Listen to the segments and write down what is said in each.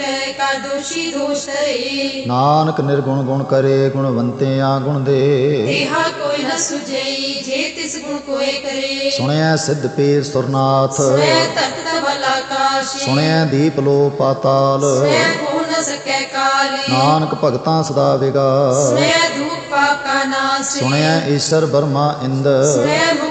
ਕਾ ਦੋਸ਼ੀ ਦੋਸ਼ ਤਰੇ ਨਾਨਕ ਨਿਰਗੁਣ ਗੁਣ ਕਰੇ ਗੁਣਵੰਤਿਆਂ ਗੁਣ ਦੇ। ਦੇਹਾ ਕੋਈ ਨ ਸੁਜਈ ਜੇ ਤਿਸ ਗੁਣ ਕੋਏ ਕਰੇ। ਸੁਣਿਆ ਸਿੱਧ ਪੀਰ ਸੁਰਨਾਥ। ਤਖਤ ਆਕਾਸ਼। ਸੁਣਿਆ ਦੀਪ ਲੋ ਪਾਤਾਲ। ਸਵੈ ਹੋ ਨ ਸਕੈ ਕਾਲ। ਨਾਨਕ ਭਗਤਾਂ ਸਦਾ ਵਿਗਾਸ ਸਵੈ ਧੂਪ ਪਾਪ ਕਾ ਨਾਸ। ਸੁਣਿਆ ਈਸ਼ਰ ਬਰਮਾ ਇੰਦ। ਮੰਦ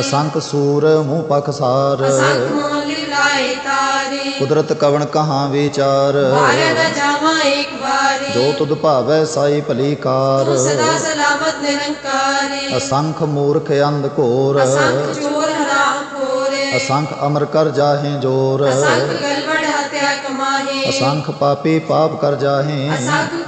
ਅਸੰਖ ਸੂਰ ਮੂੰਹ ਪਖਸਾਰ ਅਸੰਖ ਤਾਰੀ। ਕੁਦਰਤ ਕਵਣ ਕਹਾਂ ਵਿਚਾਰ। ਬਾਰੇ ਨ ਜਾਵਾਂ ਇੱਕ ਵਾਰੀ। ਜੋ ਤੁਧ ਭਾਵੈ ਸਾਈ ਭਲੀ ਕਾਰ। ਤੂੰ ਸਦਾ ਸਲਾਮਤ ਨਿਰੰਕਾਰੀ ਅਸੰਖ ਮੂਰਖ ਅੰਧ ਘੋਰ। ਅਸੰਖ ਚੋਰ ਹਰਾਮ ਖੋਰੇ ਅਸੰਖ ਅਮਰ ਕਰ ਜਾਹੇ ਜੋਰ। ਅਸੰਖ ਗਲਵੜ ਹਤਿਆ ਕਮਾਹੇ। ਅਸੰਖ ਪਾਪੀ ਪਾਪ ਕਰ ਜਾਹੇ। ਅਸੰਖ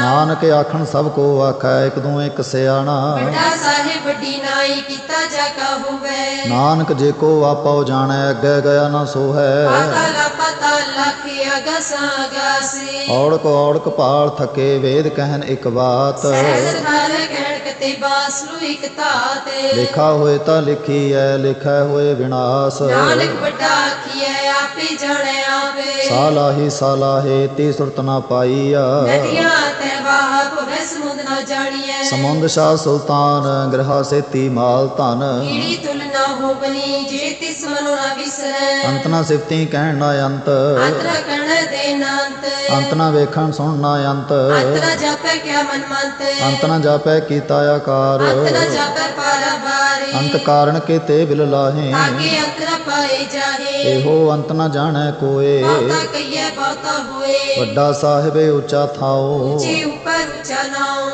ਨਾਨਕ ਆਖਣ ਸਭ ਕੋ ਆਖੈ ਇਕ ਦੂ ਇਕ ਸਿਆਣਾ। ਵੱਡਾ ਸਾਹਿਬ ਨਾਈ ਕੀਤਾ ਜਾ ਕਾ ਹੋਵੇ। ਨਾਨਕ ਜੇ ਕੋ ਆਪੋ ਜਾਣੈ ਅੱਗੇ ਗਿਆ ਨਾ ਸੋ ਹੈ ਪਾਤਾਲਾ ਪਾਤਾਲਾ ਕੀ ਅਗਸਾ ਔੜਕ ਔੜਕ ਪਾਲ ਥਕੇ ਵੇਦ ਕਹਿਨ ਇੱਕ ਬਾਤ। ਸਹਿਜ ਨਾਲ ਕਹਿਣ ਕਤੇ ਬਾਸਲੂ ਇਕ ਤਾਤੇ ਲਿਖਾ ਹੋਏ ਤਾਂ ਲਿਖੀ ਐ ਲਿਖੈ ਹੋਏ ਵਿਨਾਸ਼। ਨਾਨਕ ਵੱਡਾ ਆਖੀਐ ਆਪੇ ਜਾਣੈ ਆਵੇ। ਸਾਲਾਹੀ ਸਾਲਾਹੇ ਤੀ ਸੁਰਤ ਨਾ ਪਾਈਆ। ਨਦੀਆਂ ਸਮੁੰਦ ਸ਼ਾਹ ਸੁਲਤਾਨ ਗ੍ਰਹਾ ਸੇਤੀ ਮਾਲ ਧਨ। ਕੀੜੀ ਤੁਲ ਨਾ ਹੋ ਬਨੀ ਜੇ ਤਿਸ ਮਨੋ ਨਾ ਵਿਸਰੈ। ਅੰਤ ਨਾ ਸਿਫਤੀ ਕਹਿਣ ਨਾ ਅੰਤ। ਦੇ ਅੰਤ ਨਾ ਵੇਖਣ ਸੁਣ ਨਾ ਅੰਤ। ਅੰਤਰ ਜਾਪੈ ਕਿਆ ਮਨ ਮੰਤ। ਅੰਤ ਨਾ ਜਾਪੈ ਕੀਤਾ ਆਕਾਰ। ਅੰਤਰ ਜਾਪੈ ਪਾਰਾ ਬਾਰੇ। ਅੰਤ ਕਾਰਣ ਕੀਤੇ ਬਿਲ ਲਾਹੇ। ਆਗੇ ਪਾਏ ਜਾਹੇ। ਇਹੋ ਅੰਤ ਨਾ ਜਾਣੈ ਕੋਏ। ਬਹੁਤਾ ਕਈਐ ਬਹੁਤਾ ਹੋਏ। ਵੱਡਾ ਸਾਹਿਬ ਉੱਚਾ ਥਾਓ। ਉੱਚੇ ਉੱਚਾ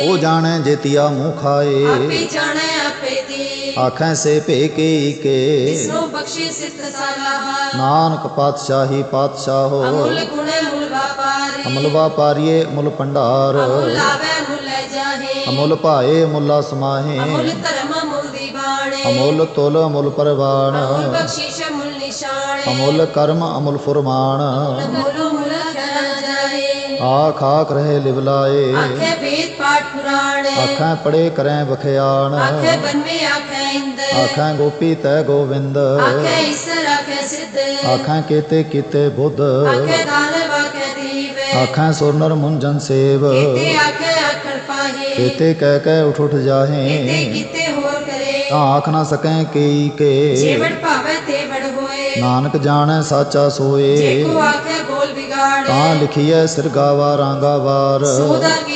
ਉਹ ਜਾਣੈ ਜੇਤੀਆ ਮੂੰਹ ਖਾਏ। ਆਪੇ ਜਾਣੈ ਆਪੇ ਦੀ। ਆਖੈ ਸੇ ਭੇ ਕੀ ਕੇ। ਜਿਸਨੂੰ ਬਖਸ਼ੇ ਸਲਾਹ ਨਾਨਕ ਪਾਤਸ਼ਾਹੀ ਪਾਤਸ਼ਾਹੋ ਅਮੁੱਲ ਗੁਣੇ ਮੁੱਲ ਵਾਪਾਰੇ। ਅਮਲ ਵਾਪਾਰੀਏ ਮੁੱਲ ਭੰਡਾਰ। ਅਮੁੱਲ ਆਵੇ ਮੁੱਲ ਲੈ ਜਾਹੇ। ਅਮੁੱਲ ਭਾਏ ਮੁੱਲਾ ਸਮਾਹੇ ਅਮੁੱਲ ਧਰਮ ਮੁੱਲ ਦੀਵਾਣੇ ਅਮੁੱਲ ਤੁਲ ਅਮੁੱਲ ਪਰਵਾਨ। ਅਮੁੱਲ ਬਖਸ਼ਿਸ਼ ਮੁੱਲ ਨਿਸ਼ਾਨ। ਪਛਾਣੇ ਅਮੁੱਲ ਕਰਮ ਅਮੁੱਲ ਫੁਰਮਾਨ ਮੂਲ ਆਖ ਆਖ ਰਹੇ ਲਿਵਲਾਏ। ਆਖੇ ਆਖਾਂ ਪੜੇ ਕਰੈ ਬਖਿਆਣ ਆਖੇ ਬਨਵੇ ਆਖੇ ਇੰਦ। ਆਖਾਂ ਗੋਪੀ ਤੈ ਗੋਵਿੰਦ। ਆਖੇ ਈਸਰ ਆਖੇ ਸਿੱਧ। ਆਖਾਂ ਕੀਤੇ ਕੀਤੇ ਬੁੱਧ। ਆਖੇ ਦਾਨਵ ਆਖੇ ਦੀਵ। ਆਖਾਂ ਸੁਰਨਰ ਮੁੰਜਨ ਸੇਵ। ਕੀਤੇ ਆਖੇ ਆਖਣ ਪਾਹੇ। ਕੀਤੇ ਕਹਿ ਕਹਿ ਉਠ ਉਠ ਜਾਹੇ। ਕੀਤੇ ਹੋਰ ਕਰੇ। ਤਾਂ ਆਖ ਨਾ ਸਕੈ ਕੇ। ਜੀਵਨ ਭਾਵੇ ਤੇ ਵੜ ਹੋਏ। ਨਾਨਕ ਜਾਣੈ ਸਾਚਾ ਜੇ ਸੋਏ ਕੋ ਆਖੇ ਬੋਲ ਵਿਗਾੜ। ਤਾਂ ਲਿਖੀਐ ਸਿਰ ਗਾਵਾ ਰਾਂਗਾ ਵਾਰ। ਸੋਦਾ ਕਿਹਾ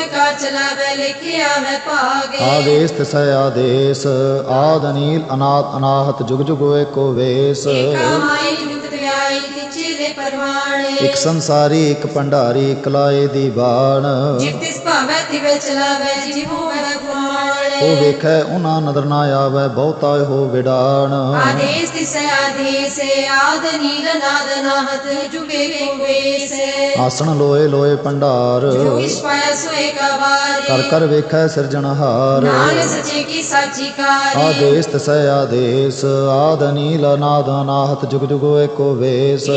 ਚਲਾਵੇ ਲਿਖਿ ਆਵੇ ਭਾਗੇ। ਆਦੇਸ ਤਸੈ ਆਦੇਸ ਆਦ ਨੀਲ ਅਨਾਥ ਅਨਾਹਤ ਜੁਗ ਜੁਗ ਏਕੋ ਵੇਸ। ਏਕਾ ਮਾਈ ਨਿਤ ਦਿਆਈ ਤਿਚੇ ਦੇ ਪਰਵਾਣੇ। ਇਕ ਸੰਸਾਰੀ ਇਕ ਭੰਡਾਰੀ ਇਕ ਲਾਏ ਦੀ ਬਾਣ। ਜਿਤ ਤਿਸ ਭਾਵੇ ਤਿਵੇ ਚਲਾਵੇ ਜਿਵੋ ਮੈਂ ਗੁਆਣੇ ਉਹ ਵੇਖੈ ਉਹਨਾਂ ਨਦਰ ਨਾ ਆਵੈ ਬਹੁਤਾ ਹੋ ਵਿਡਾਣ। ਆਦੇਸ ਤਿਸੈ ਆਦੇਸ ਆਦ ਨੀਲ ਨਾਦ ਨਾਹਤ ਜੁਗੇ ਕੋ ਵੇਸ ਆਸਣ ਲੋਏ ਲੋਏ ਭੰਡਾਰ ਪਾਇਆ ਸੋਏ ਕਰ ਕਰ ਵੇਖੈ ਸਿਰਜਣਹਾਰ ਨਾਨਕ ਸੱਚੇ ਕੀ ਸਾਚੀ ਕਾਰੀ। ਆਦੇਸ ਤਸੈ ਆਦੇਸ ਆਦ ਨੀਲ ਨਾਦ ਅਨਾਹਤ ਜੁਗ ਜੁਗ ਏਕੋ ਵੇਸ।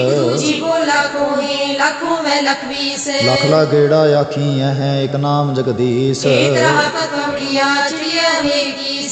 ਲੱਖੋਂ ਮੈਂ ਲਖ ਲਾ ਗੇੜਾ ਆਖੀ ਹੈ ਇਕ ਨਾਮ ਜਗਦੀਸ਼। ਏਕ ਰਹਾ ਚਿੜੀਆ ਵੇਗੀਸ